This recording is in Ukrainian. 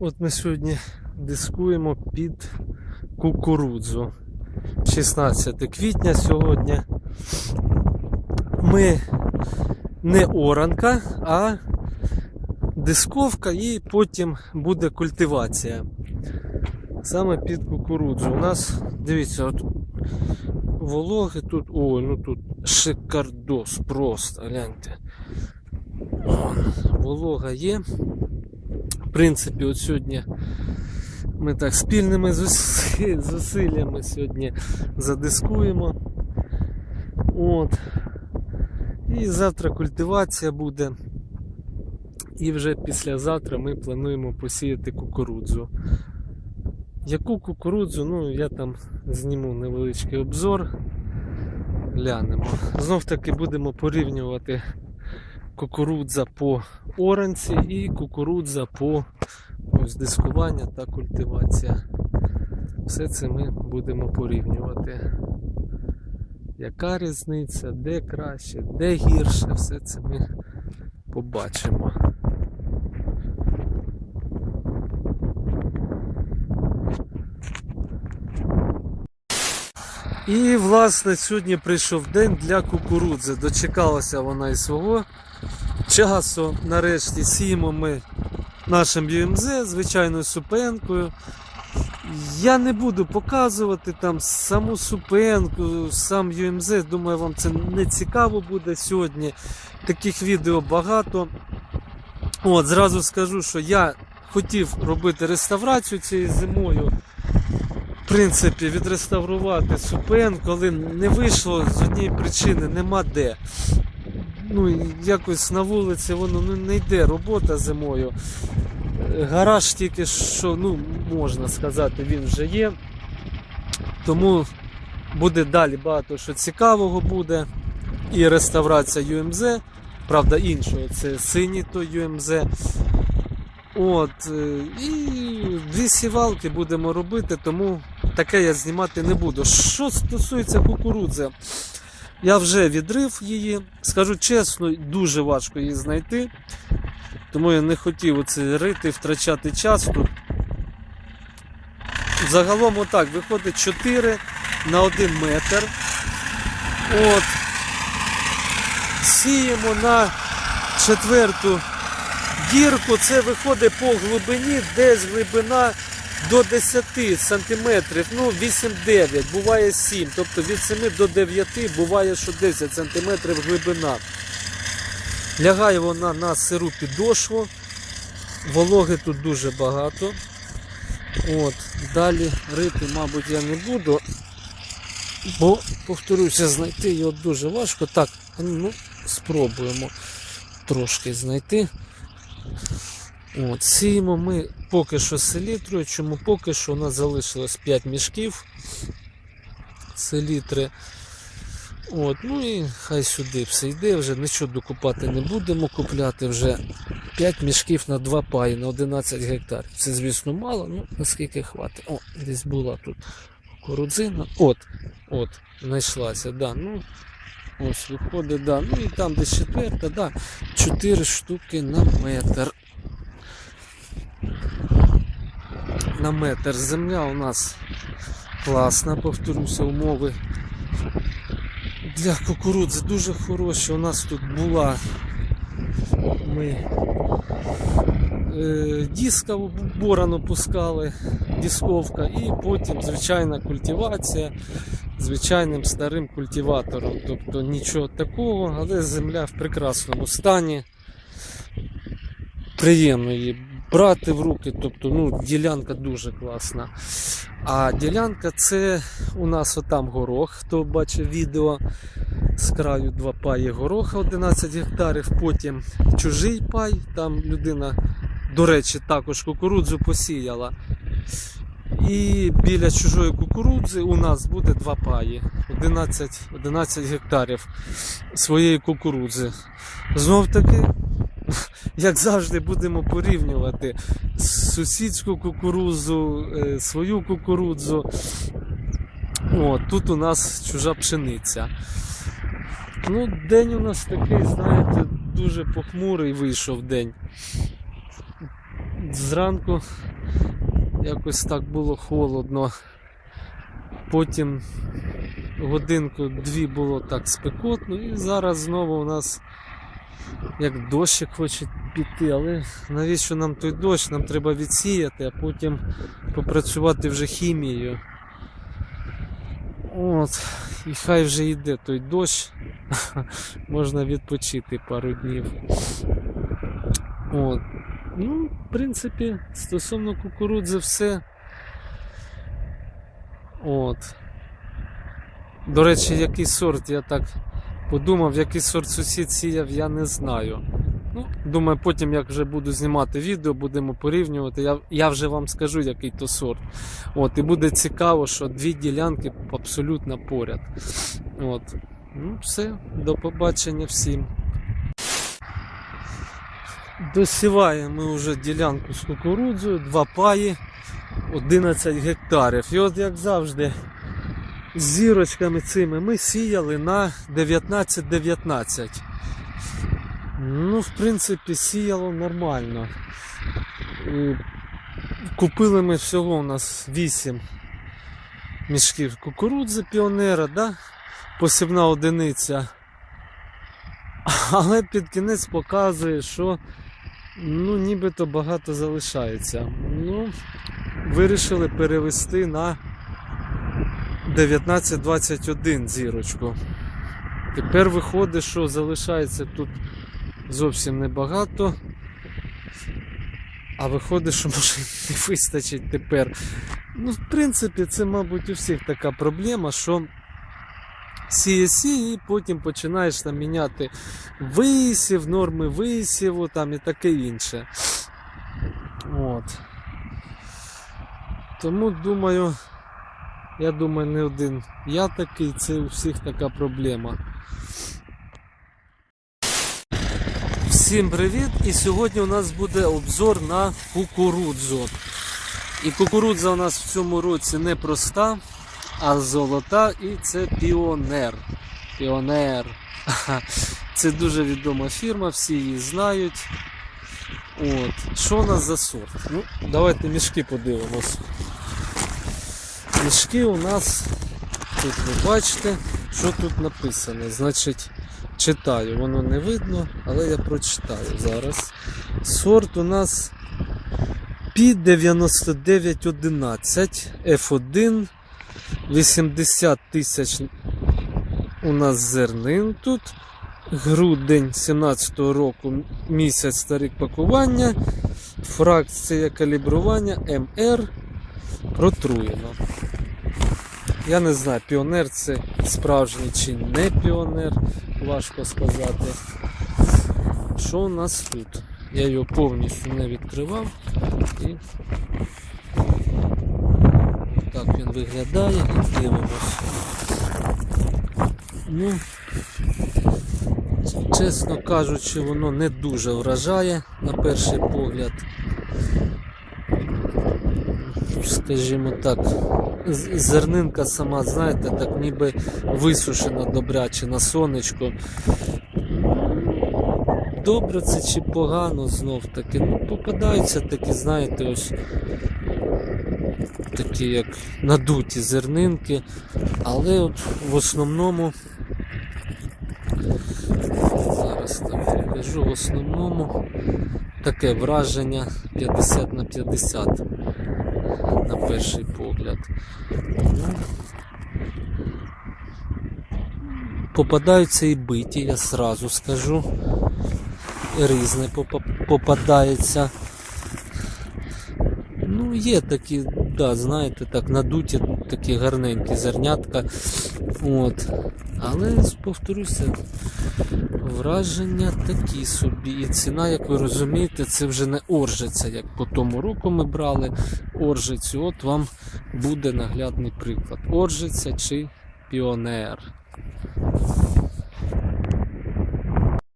От ми сьогодні дискуємо під кукурудзу. 16 квітня сьогодні. Ми не оранка, а дисковка і потім буде культивація. Саме під кукурудзу. У нас, дивіться, от вологи тут. Ой, ну тут шикардос просто, гляньте. О, волога є. Принципі, от сьогодні ми так спільними зусиллями сьогодні задискуємо. От. І завтра культивація буде. І вже післязавтра ми плануємо посіяти кукурудзу. Яку кукурудзу, ну я там зніму невеличкий обзор. Глянемо. Знов таки будемо порівнювати кукурудза по оранці і кукурудза по ось дискування та культивація. Все це ми будемо порівнювати. Яка різниця, де краще, де гірше, все це ми побачимо. І, власне, сьогодні прийшов день для кукурудзи. Дочекалася вона і свого часу. Нарешті сіємо ми нашим ЮМЗ, звичайною супенкою. Я не буду показувати там саму супенку, сам ЮМЗ. Думаю, вам це не цікаво буде сьогодні. Таких відео багато. От, зразу скажу, що я хотів робити реставрацію цією зимою. В принципі, відреставрувати супен, коли не вийшло з однієї причини, нема де. Ну, якось на вулиці воно ну, не йде робота зимою. Е, Гараж тільки що, ну, можна сказати, він вже є. Тому буде далі багато що цікавого буде. І реставрація ЮМЗ, правда, іншого, це синій той ЮМЗ. От, е, і дві сівалки будемо робити, тому таке я знімати не буду. Що стосується кукурудзи, я вже відрив її. Скажу чесно, дуже важко її знайти. Тому я не хотів оце рити, втрачати час тут. Загалом отак виходить 4 на 1 метр. От. Сіємо на четверту дірку. Це виходить по глибині, десь глибина до 10 сантиметрів, ну 8-9, буває 7, тобто від 7 до 9 буває, що 10 сантиметрів глибина. Лягає вона на сиру підошву. Вологи тут дуже багато. От, Далі рити, мабуть, я не буду, бо, повторюся, знайти його дуже важко. Так, ну, спробуємо трошки знайти. От, сіємо ми поки що селітрою, чому поки що у нас залишилось 5 мішків селітри. От, ну і хай сюди все йде, вже нічого докупати не будемо купляти вже 5 мішків на 2 паї на 11 гектарів. Це, звісно, мало, ну наскільки хватить. О, десь була тут кукурудзина. От, от, знайшлася, да, ну. Ось виходить, да. Ну і там десь четверта, да, 4 штуки на метр. На метр. Земля у нас класна, повторюся, умови для кукурудзи дуже хороші. У нас тут була ми е, диска борону пускали, дисковка, і потім звичайна культивація звичайним старим культиватором. Тобто нічого такого, але земля в прекрасному стані. Приємно її брати в руки, тобто ну, ділянка дуже класна. А ділянка це у нас отам горох, хто бачив відео. З краю два паї гороха 11 гектарів, потім чужий пай, там людина, до речі, також кукурудзу посіяла. І біля чужої кукурудзи у нас буде два паї, 11, 11 гектарів своєї кукурудзи. Знов таки, як завжди, будемо порівнювати сусідську кукурудзу, е, свою кукурудзу. О, тут у нас чужа пшениця. Ну, день у нас такий, знаєте, дуже похмурий вийшов день. зранку якось так було холодно. Потім годинку-дві було так спекотно, і зараз знову у нас як дощик хоче піти, але навіщо нам той дощ? Нам треба відсіяти, а потім попрацювати вже хімією. От, і хай вже йде той дощ, можна відпочити пару днів. От. Ну, в принципі, стосовно кукурудзи все. От. До речі, який сорт я так подумав, який сорт сусід сіяв, я не знаю. Ну, думаю, потім, як вже буду знімати відео, будемо порівнювати. Я, я вже вам скажу, який то сорт. От, і буде цікаво, що дві ділянки абсолютно поряд. От. Ну, все, до побачення всім. Досіваємо ми вже ділянку з кукурудзою, два паї, 11 гектарів. І от як завжди, зірочками цими ми сіяли на 19-19. Ну, в принципі, сіяло нормально. Купили ми всього у нас 8 мішків кукурудзи піонера, да? посівна одиниця. Але під кінець показує, що ну, нібито багато залишається. Ну, вирішили перевести на 19-21 зірочку. Тепер виходить, що залишається тут зовсім небагато. А виходить, що може не вистачить тепер. Ну, в принципі, це, мабуть, у всіх така проблема, що сіє і потім починаєш там міняти висів, норми висіву там і таке інше. От. Тому думаю, я думаю, не один я такий, це у всіх така проблема. Всім привіт! І сьогодні у нас буде обзор на кукурудзу. І кукурудза у нас в цьому році не проста, а золота, і це піонер. Піонер. Це дуже відома фірма, всі її знають. От. Що у нас за сорт? Ну, давайте мішки подивимось. Мішки у нас, тут ви бачите, що тут написано. Значить, читаю, воно не видно, але я прочитаю зараз. Сорт у нас P9911 F1 80 тисяч у нас зернин тут. Грудень 17-го року місяць та пакування. Фракція калібрування МР протруєно. Я не знаю, піонер це справжній чи не піонер, важко сказати. Що у нас тут? Я його повністю не відкривав і так він виглядає, дивимось. Ну, чесно кажучи, воно не дуже вражає на перший погляд. Скажімо так, зернинка сама, знаєте, так ніби висушена добряче на сонечко. Добре це чи погано знов таки. Ну, попадаються такі, знаєте, ось такі як надуті зернинки, але от в основному зараз так покажу, в основному таке враження 50 на 50 на перший погляд. Попадаються і биті, я сразу скажу. Різне попадається. Ну, є такі, да, знаєте, так, надуті такі гарненькі зернятка. От. Але повторюся, враження такі собі. І ціна, як ви розумієте, це вже не оржиця, як по тому року ми брали оржицю. От вам буде наглядний приклад. Оржиця чи піонер.